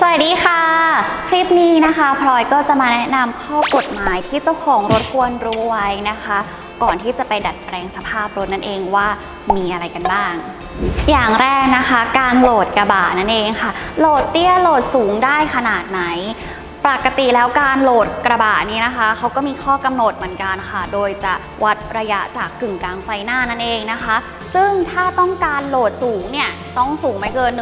สวัสดีค่ะ คลิปนี้นะคะพลอยก็จะมาแนะนำข้อกฎหมายที่เจ้าของรถควรรู้ไว้นะคะ ก่อนที่จะไปดัดแปลงสภาพรถนั่นเองว่ามีอะไรกันบ้าง อย่างแรกนะคะ การโหลดกระบะนั่นเองค่ะ โหลดเตี้ยโหลดสูงได้ขนาดไหน ปกติแล้วการโหลดกระบะนี้นะคะเขาก็มีข้อกำหนดเหมือนกันค่ะ โดยจะวัดระยะจากกึ่งกลางไฟหน้านั่นเองนะคะ ซึ่งถ้าต้องการโหลดสูงเนี่ยต้องสูงไม่เกิน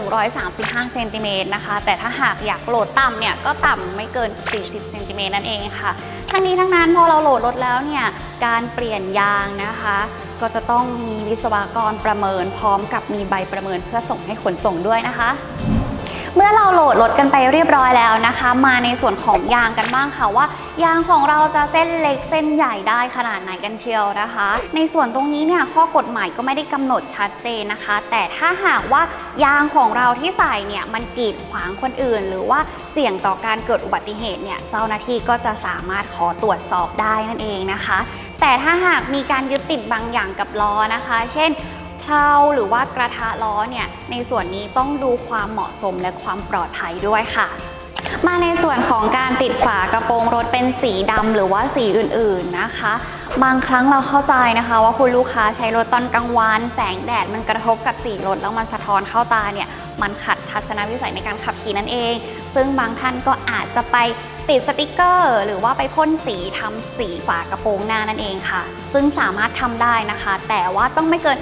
135เซนติเมตรนะคะ แต่ถ้าหากอยากโหลดต่ำเนี่ยก็ต่ำไม่เกิน 40เซนติเมตรนั่นเองค่ะ ทั้งนี้ทั้งนั้นพอเราโหลดรถแล้วเนี่ยการเปลี่ยนยางนะคะ ก็จะต้องมีวิศวกรประเมินพร้อมกับมีใบประเมินเพื่อส่งให้ขนส่งด้วยนะคะ เมื่อเราโหลดรถกันไปเรียบร้อยแล้วนะคะ มาในส่วนของยางกันบ้างค่ะว่ายางของเราจะเส้นเล็กเส้นใหญ่ได้ขนาดไหนกันเชียวนะคะ ในส่วนตรงนี้เนี่ยข้อกฎหมายก็ไม่ได้กำหนดชัดเจนนะคะ แต่ถ้าหากว่ายางของเราที่ใส่เนี่ยมันกีดขวางคนอื่น หรือว่าเสี่ยงต่อการเกิดอุบัติเหตุเนี่ยเจ้าหน้าที่ก็จะสามารถขอตรวจสอบได้นั่นเองนะคะ แต่ถ้าหากมีการยึดติดบางอย่างกับล้อนะคะ เช่น เพลาหรือว่ากระทะล้อเนี่ยในส่วนนี้ต้องดูความเหมาะสมและความปลอดภัยด้วยค่ะ มาในส่วนของการติดฝากระโปรงรถเป็นสีดำหรือว่าสีอื่นๆนะคะ บางครั้งเราเข้าใจนะคะ ว่าคุณลูกค้าใช้รถตอนกลางวันแสงแดดมันกระทบกับสีรถแล้วมันสะท้อนเข้าตาเนี่ยมันขัดทัศนวิสัยในการขับขี่นั่นเอง ซึ่งบางท่านก็อาจจะไป ติดสติกเกอร์ หรือว่าไปพ่นสีทำสีฝากระโปรงหน้านั่นเองค่ะ ซึ่งสามารถทำได้นะคะ แต่ว่าต้องไม่เกิน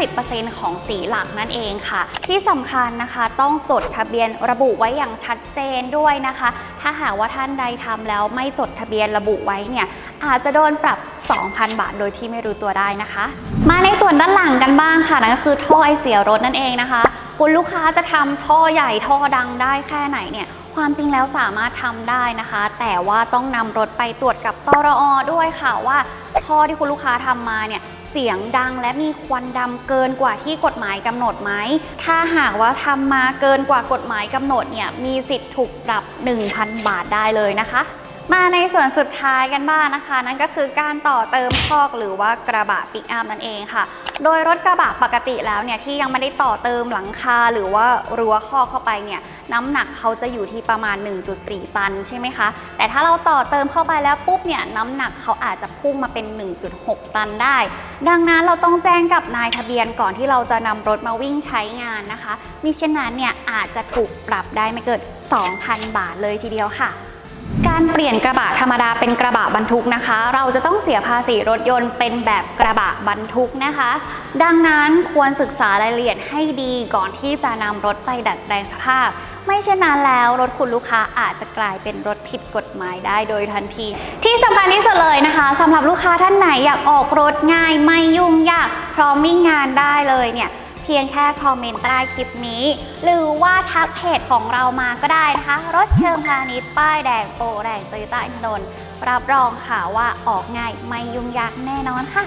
50%ของสีหลักนั่นเองค่ะ ที่สำคัญนะคะต้องจดทะเบียนระบุไว้อย่างชัดเจนด้วยนะคะ ถ้าหากว่าท่านใดทำแล้วไม่จดทะเบียนระบุไว้เนี่ยอาจจะโดนปรับ 2,000 บาทโดยที่ไม่รู้ตัวได้นะคะ มาในส่วนด้านหลังกันบ้างค่ะนั่นก็คือท่อไอเสียรถนั่นเองนะคะ คุณลูกค้าจะทำท่อใหญ่ท่อดังได้แค่ไหนเนี่ย ความจริงแล้วสามารถทำได้นะคะ แต่ว่าต้องนำรถไปตรวจกับตรอด้วยค่ะว่าท่อที่คุณลูกค้าทำมาเนี่ยเสียงดังและมีควันดำเกินกว่าที่กฎหมายกำหนดไหม ถ้าหากว่าทำมาเกินกว่ากฎหมายกำหนดเนี่ยมีสิทธิ์ถูกปรับ 1,000 บาทได้เลยนะคะ มาในส่วนสุดท้ายกันบ้างนะคะ นั่นก็คือการต่อเติมคอกหรือว่ากระบะปิกอัพนั่นเองค่ะ โดยรถกระบะปกติแล้วเนี่ยที่ยังไม่ได้ต่อเติมหลังคาหรือว่ารั้วคอกเข้าไปเนี่ยน้ำหนักเขาจะอยู่ที่ประมาณ 1.4 ตันใช่ไหมคะ แต่ถ้าเราต่อเติมเข้าไปแล้วปุ๊บเนี่ยน้ำหนักเขาอาจจะพุ่งมาเป็น 1.6 ตันได้ ดังนั้นเราต้องแจ้งกับนายทะเบียนก่อนที่เราจะนำรถมาวิ่งใช้งานนะคะมิฉะนั้นเนี่ยอาจจะถูกปรับได้ไม่เกิน 2,000 บาทเลยทีเดียวค่ะ การเปลี่ยนกระบะธรรมดาเป็นกระบะบรรทุกนะคะ เราจะต้องเสียภาษีรถยนต์เป็นแบบกระบะบรรทุกนะคะ ดังนั้นควรศึกษารายละเอียดให้ดีก่อนที่จะนำรถไปดัดแปลงสภาพ ไม่เช่นนั้นแล้วรถคุณลูกค้าอาจจะกลายเป็นรถผิดกฎหมายได้โดยทันที ที่สำคัญที่สุดเลยนะคะสำหรับลูกค้าท่านไหนอยากออกรถง่ายไม่ยุ่งยากพร้อมวิ่งงานได้เลยเนี่ย เพียงแค่คอมเมนต์ใต้คลิปนี้ หรือว่าทักเพจของเรามาก็ได้นะคะ รถเชิงพาณิชย์ป้ายแดงโปรแดงโตโยต้าอินโดนรับรองค่ะว่าออกง่ายไม่ยุ่งยากแน่นอนค่ะ